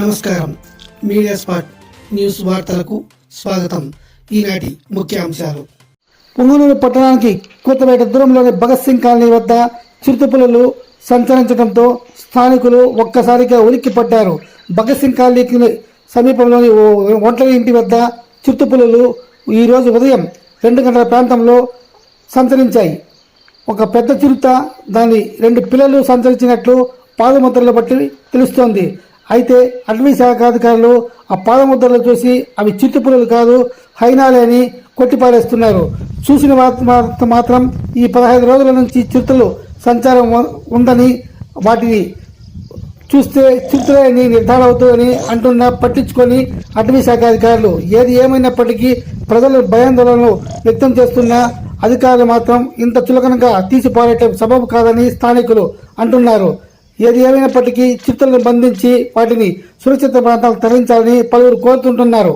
నమస్కారం. Media spot news వార్తలకు స్వాగతం. ఈనాటి ముఖ్యాంశాలు. పొంగనూరు పట్టణానికి కొత్తపేట దూరంలోని భగత్ సింగ్ కాలనీ వద్ద చిరుతపులలు సంచరించడంతో స్థానికులు ఒక్కసారిగా ఉలిక్కి పడ్డారు భగత్ సింగ్ కాలనీకి సమీపంలోని ఓ ఒంటరి ఇంటి వద్ద చిరుతపులలు ఈరోజు ఉదయం రెండు గంటల ప్రాంతంలో సంచరించాయి. ఒక పెద్ద చిరుత దాని రెండు పిల్లలు సంచరించినట్లు పాదముద్రలు బట్టి తెలుస్తోంది. అయితే అటవీ శాఖ అధికారులు ఆ పాదముద్రలు చూసి అవి చిత్తుపులలు కాదు హైనాలే అని కొట్టిపారేస్తున్నారు. చూసిన వార్త మాత్రం ఈ పదహైదు రోజుల నుంచి చిరుతలు సంచారం ఉందని వాటిని చూస్తే చిత్తులని నిర్ధారణ అవుతుందని అంటున్నా పట్టించుకొని అటవీ శాఖ అధికారులు ఏది ఏమైనప్పటికీ ప్రజలు భయాందోళనలు వ్యక్తం చేస్తున్న అధికారులు మాత్రం ఇంత చులకనగా తీసిపారేయటం సబబు కాదని స్థానికులు అంటున్నారు. ఏది ఏమైనప్పటికీ చిత్తులను బంధించి వాటిని సురక్షిత ప్రాంతాలకు తరలించాలని పలువురు కోరుతుంటున్నారు.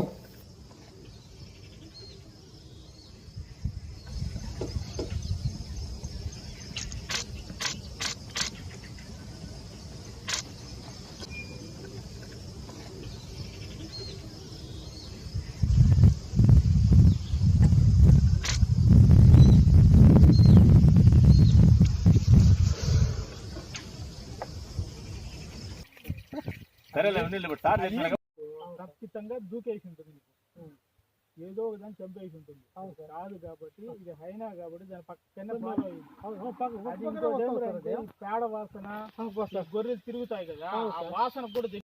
ఖచ్చితంగా దూకేసి ఉంటుంది. ఏదో ఒక దాన్ని చంపేసి ఉంటుంది. కాదు కాబట్టి ఇది హైనా కాబట్టి దాని పక్కనే ఫాలో పేడ వాసన గొర్రెలు తిరుగుతాయి కదా ఆ వాసన కూడా ఇది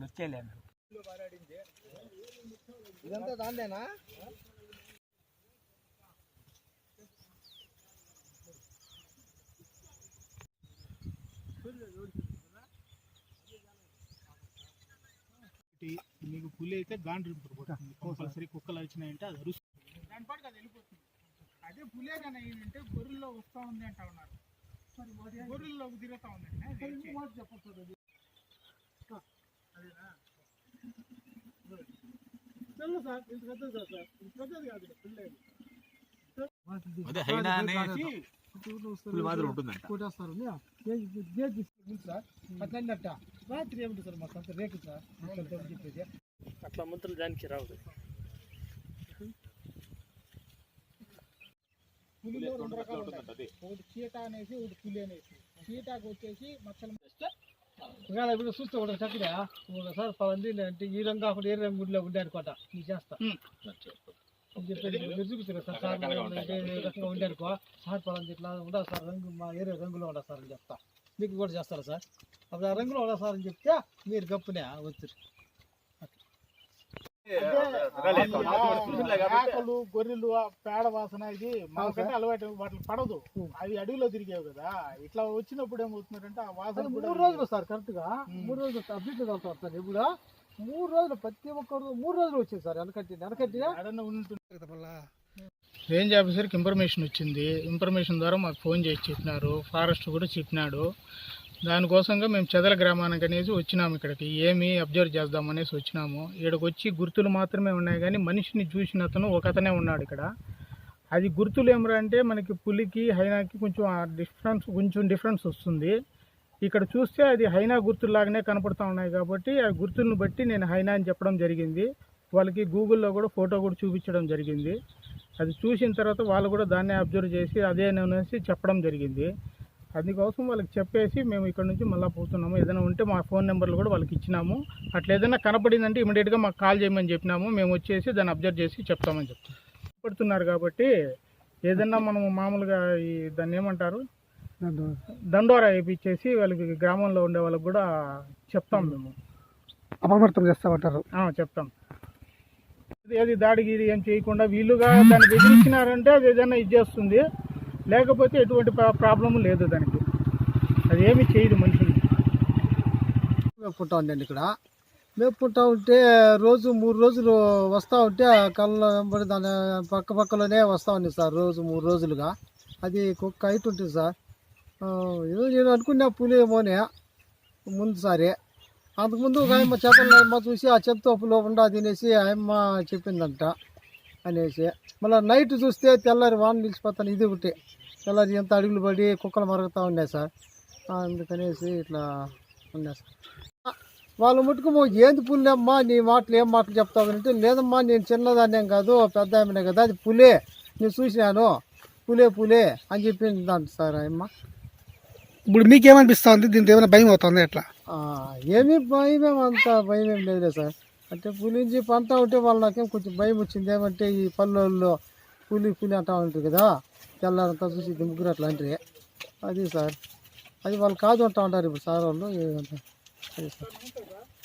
నొచ్చేలేను ఇదంతా దాందేనా నీకు పులి అయితే గాండ్రు పడుతుంది కంపల్సరీ కుక్కలు వచ్చినాయంటే అది అరుస్తుంది దాని పాటుకు అది వెళ్ళిపోతుంది అదే పులే కానీ ఏంటంటే గొర్రెల్లో వస్తూ ఉంది అంటా ఉన్నారు గొర్రెల్లోకి తిరుగుతూ ఉందండి అది వచ్చి. తెల్లు సార్ ఇంత పెద్దది కాదు సార్ ఇంత పెద్దది కాదు ఇది పిల్ల ఇది. అదే హైనా మాదిరి ఉంటుందంట సార్ అట్లందట రాత్రి ఏమిటి సార్ మాకు అంత రేకు సార్ చెప్పేది అట్లా దానికి రావు. పులిలో రెండు రకాలు ఉంటాయి ఒకటి చీట అనేసి ఒకటి పులి అనేసి. చీటాకు వచ్చేసి మచ్చలు ఇప్పుడు చూస్తే ఒకటి చక్కగా ఒకసారి పదండి అంటే ఈ రంగు కాకుండా ఏ రంగు గుడిలో ఉండే అనుకోట. నీ చేస్తా. చూపిస్తారు సార్. సార్ రకంగా ఉండే అనుకో సార్ పలాంది ఇట్లా ఉండదు సార్? రంగు మా ఏరియా రంగులో ఉండదు సార్ అని చెప్తా. మీకు కూడా చేస్తారా సార్? అప్పుడు ఆ రంగులో ఉండదు సార్ అని చెప్తే మీరు గప్పునే వచ్చారు మేకలు గొర్రెలు ఆ పేడ వాసన ఇది మాకంటే అలవాటు వాటికి పడదు. అవి అడవిలో తిరిగేవి కదా. ఇట్లా వచ్చినప్పుడు ఏమవుతున్నారంటే ఆ వాసన మూడు రోజులు సార్ కరెక్ట్గా. మూడు రోజులు అప్డేట్ అవుతారు సార్ ఇప్పుడు మూడు రోజులు ప్రతి ఒక్కరు మూడు రోజులు వచ్చేది సార్ వెనకట్టి ఉంటుంది రేంజ్ ఆఫీసర్కి ఇన్ఫర్మేషన్ వచ్చింది. ఇన్ఫర్మేషన్ ద్వారా మాకు ఫోన్ చేసి చెప్పినారు. ఫారెస్ట్ కూడా చెప్పినాడు. దానికోసంగా మేము చెదల గ్రామానికి అనేసి వచ్చినాము ఇక్కడికి. ఏమి అబ్జర్వ్ చేద్దాం అనేసి వచ్చినాము. ఇక్కడికి వచ్చి గుర్తులు మాత్రమే ఉన్నాయి కానీ మనిషిని చూసిన అతను ఒక అతనే ఉన్నాడు ఇక్కడ. అది గుర్తులు ఏమరా అంటే మనకి పులికి హైనాకి కొంచెం డిఫరెన్స్ కొంచెం డిఫరెన్స్ వస్తుంది. ఇక్కడ చూస్తే అది హైనా గుర్తుల్లాగానే కనపడుతూ ఉన్నాయి కాబట్టి ఆ గుర్తులను బట్టి నేను హైనా అని చెప్పడం జరిగింది. వాళ్ళకి గూగుల్లో కూడా ఫోటో కూడా చూపించడం జరిగింది. అది చూసిన తర్వాత వాళ్ళు కూడా దాన్నే అబ్జర్వ్ చేసి అదే అనేసి చెప్పడం జరిగింది. అందుకోసం వాళ్ళకి చెప్పేసి మేము ఇక్కడ నుంచి మళ్ళీ పోతున్నాము. ఏదైనా ఉంటే మా ఫోన్ నెంబర్లు కూడా వాళ్ళకి ఇచ్చినాము. అట్లా ఏదైనా కనపడిందంటే ఇమీడియట్గా మాకు కాల్ చేయమని చెప్పినాము. మేము వచ్చేసి దాన్ని అబ్జర్వ్ చేసి చెప్తామని చెప్తాం. పడుతున్నారు కాబట్టి ఏదన్నా మనము మామూలుగా ఈ దాన్ని ఏమంటారు? దండోరా వేయించేసి వాళ్ళకి గ్రామంలో ఉండే వాళ్ళకి కూడా చెప్తాం మేము. అపమర్తం చేస్తామంటారు. ఆ, చెప్తాం. అది- అది దాడి గీడి ఏం చేయకుండా వీళ్ళుగా దాన్ని బెదిరించినారంటే అది ఏదైనా ఇది చేస్తుంది. లేకపోతే ఎటువంటి ప్రాబ్లం లేదు దానికి. అది ఏమి చేయదు మనిషిని మేపుకుంటా ఉండండి ఇక్కడ. మేపుకుంటా ఉంటే రోజు మూడు రోజులు వస్తూ ఉంటే ఆ కళ్ళ వెంబడి దాని పక్క పక్కలోనే వస్తూ ఉంది సార్ రోజు మూడు రోజులుగా. అది కుక్క ఉంటుంది సార్. ఏదో నేను అనుకున్నా పులేమోనే ముందుసారి. అంతకుముందు ఒక ఆయమ్మ చేపలు అమ్మ చూసి ఆ చెత్తోపులో ఉండా తినేసి ఆయమ్మ చెప్పిందంట అనేసి. మళ్ళీ నైట్ చూస్తే తెల్లారి వాన నిలిచిపోతాను ఇది ఒకటి. తెల్లారి ఎంత అడుగులు పడి కుక్కలు మరుగుతూ ఉన్నాయి సార్. అందుకనేసి ఇట్లా ఉన్నాయి సార్. వాళ్ళు ముట్టుకు ఏంది పులినమ్మా నీ మాటలు ఏం మాటలు చెప్తావు? అంటే లేదమ్మా నేను చిన్నదాన్నేం కాదు పెద్ద ఆమెనే కదా అది పులే. నేను చూసినాను. పులే పులే అని చెప్పింది సార్ అమ్మ ఇప్పుడు మీకేమనిపిస్తా ఉంది దీంతో ఏమైనా భయం అవుతుంది ఎట్లా? ఆ, ఏమీ భయమేం అంత భయం ఏం లేదులే సార్. అంటే పులి నుంచి పంట ఉంటే వాళ్ళు నాకేం కొంచెం భయం వచ్చింది ఏమంటే ఈ పల్లెల్లో పులి పులి అంటా ఉంటుంది కదా తెల్లారంతా చూసి ఇది ముగ్గురు అట్లా అంటే అది సార్. అది వాళ్ళు కాదు అంటా ఉంటారు ఇప్పుడు సార్ వాళ్ళు.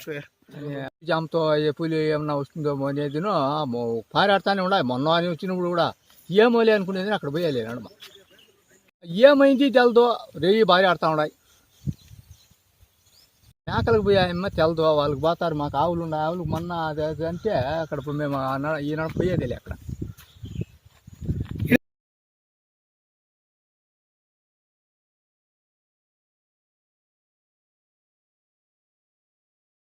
సార్. జామ్తో ఏ పులి ఏమన్నా వస్తుందేమో అనేది పారాడుతూనే ఉండాలి. మొన్న అని వచ్చినప్పుడు కూడా ఏమోలే అనుకునేది అక్కడ పోయాలి నడమ. ఏమైంది తెలదో? రేయి భారీ ఆడుతూ ఉన్నాయి మేకలకు పోయాయమ్మ తెలదో వాళ్ళకి పోతారు మాకు ఆవులు ఉన్నాయి ఆవులకు మొన్న అదే అంటే అక్కడ మేము ఆ నడ- ఈ నడ పోయేది అక్కడ.